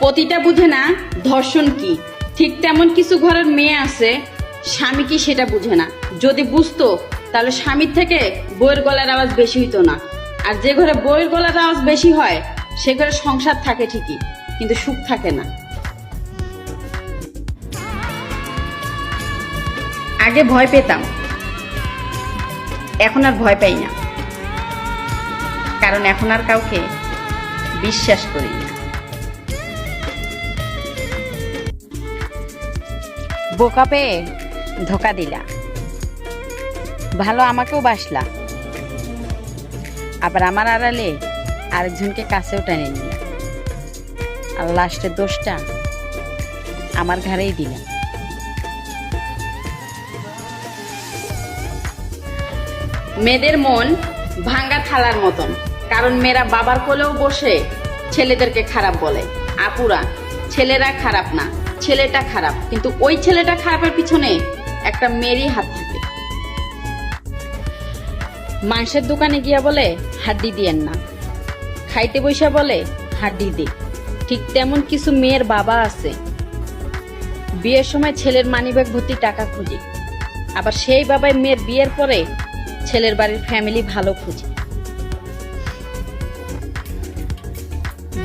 পতিটা বুঝে না ধর্ষণ কি? ঠিক তেমন কিছু ঘরের মেয়ে আছে, স্বামী কি সেটা বুঝে না। যদি বুঝতো, তাহলে স্বামীর থেকে বইয়ের গলার আওয়াজ বেশি হইতো না। আর যে ঘরে বইয়ের গলার আওয়াজ বেশি হয়, সে ঘরে সংসার থাকে ঠিকই, কিন্তু সুখ থাকে না। আগে ভয় পেতাম। এখন আর ভয় পাই না। কারণ এখন আর কাউকে বিশ্বাস করি বোকা পেয়ে ধোকা দিলা। ভালো আমাকেও বাসলা। আবার আমার আড়ালে আরেকজনকে কাছেও টেনে নিলা। আর লাস্টের দোষটা আমার ঘাড়েই দিলা। মেয়েদের মন ভাঙ্গা থালার মতন, কারণ মেয়েরা বাবার কোলেও বসে ছেলেদেরকে খারাপ বলে। আপুরা, ছেলেরা খারাপ না। ছেলেটা খারাপ, কিন্তু ওই ছেলেটা খারাপের পিছনে একটা মেয়েরই হাত থাকে। মাংসের দোকানে গিয়া বলে, হাড্ডি দিয়েন না। খাইতে বৈশা বলে, হাড্ডি দে। ঠিক তেমন কিছু মেয়ের বাবা আছে। বিয়ের সময় ছেলের মানিব্যাগ ভর্তি টাকা খুঁজে। আবার সেই বাবাই মেয়ের বিয়ের পরে ছেলের বাড়ির ফ্যামিলি ভালো খুঁজে।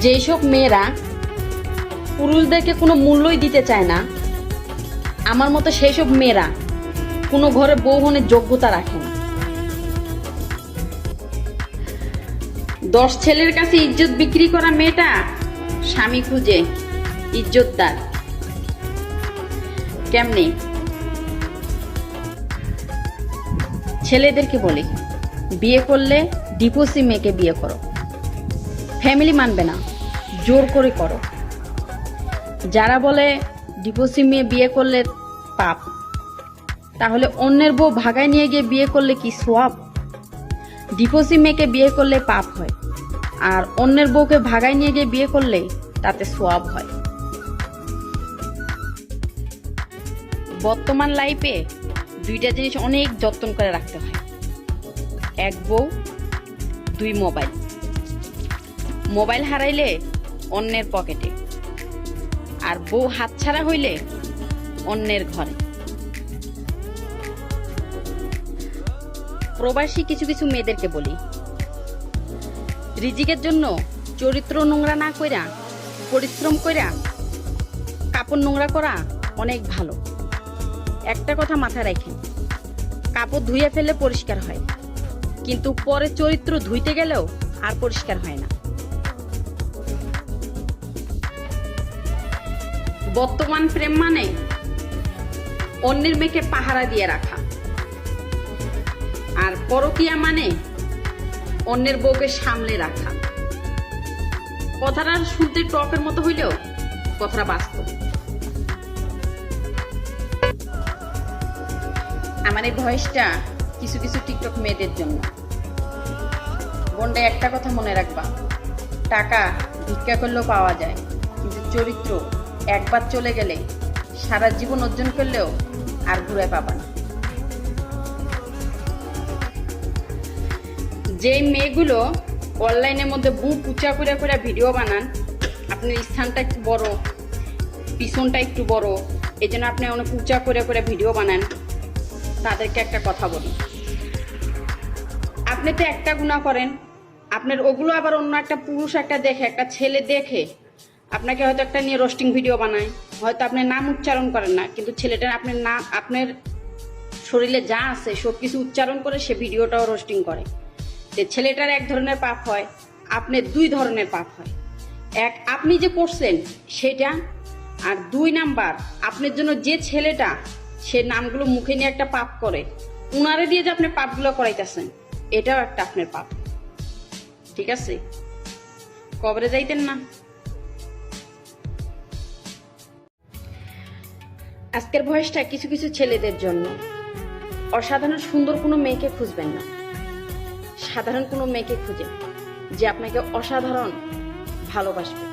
যেসব মেয়েরা পুরুষদেরকে কোনো মূল্যই দিতে চায় না। আমার মতো সেই সব মেয়েরা কোনো ঘরে বউ হনের যোগ্যতা রাখে না। দশ ছেলের কাছে ইজ্জত বিক্রি করা মেয়েটা স্বামী খুঁজে, ইজ্জতদার। কেমনে? ছেলেদেরকে বলি, বিয়ে করলে ডিপোসি মেয়েকে বিয়ে করো। ফ্যামিলি মানবে না, জোর করে করো। যারা বলে ডিপোসি মেয়ে বিয়ে করলে পাপ, তাহলে অন্যের বউ ভাগায় নিয়ে গিয়ে বিয়ে করলে কি সোয়াব? ডিপোসি মেয়েকে বিয়ে করলে পাপ হয়, আর অন্যের বউকে ভাগায় নিয়ে গিয়ে বিয়ে করলে তাতে সোয়াব হয়। বর্তমান লাইফে দুইটা জিনিস অনেক যত্ন করে রাখতে হয়। এক বউ, দুই মোবাইল। মোবাইল হারাইলে অন্যের পকেটে। আর বউ হাতছাড়া হইলে অন্যের ঘরে। প্রবাসী কিছু কিছু মেয়েদেরকে বলি, রিজিকের জন্য চরিত্র নোংরা না কইরা, পরিশ্রম কইরা কাপড় নোংরা করা অনেক ভালো। একটা কথা মাথায় রাখেন, কাপড় ধুয়ে ফেললে পরিষ্কার হয়, কিন্তু পরে চরিত্র ধুইতে গেলেও আর পরিষ্কার হয় না। বর্তমান প্রেম মানে? অন্যের মেয়েকে পাহারা দিয়ে রাখা। আর পরকিয়া মানে? অন্যের বউকে সামলে রাখা। কথাটা শুনতে টকের মতো হইলেও কথাটা বাস্তব। আমার এই ভয়েসটা কিছু কিছু টিকটক মেয়েদের জন্য। বন্ডে একটা কথা মনে রাখবা। টাকা ভিক্ষা করলেও পাওয়া যায়, কিন্তু চরিত্র একবার চলে গেলে সারা জীবন অর্জন করলেও আর ঘুরে পাবা না। যে মেয়েগুলো অনলাইনের মধ্যে বুক উঁচা করে করে ভিডিও বানান, আপনার স্থানটা একটু বড়, পিছনটা একটু বড় এই জন্য আপনি অনেক উঁচা করে করে ভিডিও বানান, তাদেরকে একটা কথা বলি। আপনি তো একটা গুণা করেন, আপনার ওগুলো আবার অন্য একটা পুরুষ একটা দেখে, একটা ছেলে দেখে আপনাকে হয়তো একটা নিয়ে রোস্টিং ভিডিও বানায়, হয়তো আপনি নাম উচ্চারণ করেন না, কিন্তু ছেলেটা আপনার নাম আপনার শরীরে যা আছে সব কিছু উচ্চারণ করে সে ভিডিওটাও রোস্টিং করে। যে ছেলেটার এক ধরনের পাপ হয়, আপনার দুই ধরনের পাপ হয়। এক, আপনি যে করছেন, সেটা, আর দুই নাম্বার, আপনার জন্য যে ছেলেটা, সে নামগুলো মুখে নিয়ে একটা পাপ করে, উনারে দিয়ে যে আপনি পাপগুলো করাইতেছেন, এটাও একটা আপনার পাপ। ঠিক আছে? কবরে যাইতেন না? আজকের বয়সটা কিছু কিছু ছেলেদের জন্য। অসাধারণ সুন্দর কোনো মেয়েকে খুঁজবেন না। সাধারণ কোনো মেয়েকে খুঁজে, যে আপনাকে অসাধারণ ভালোবাসবে।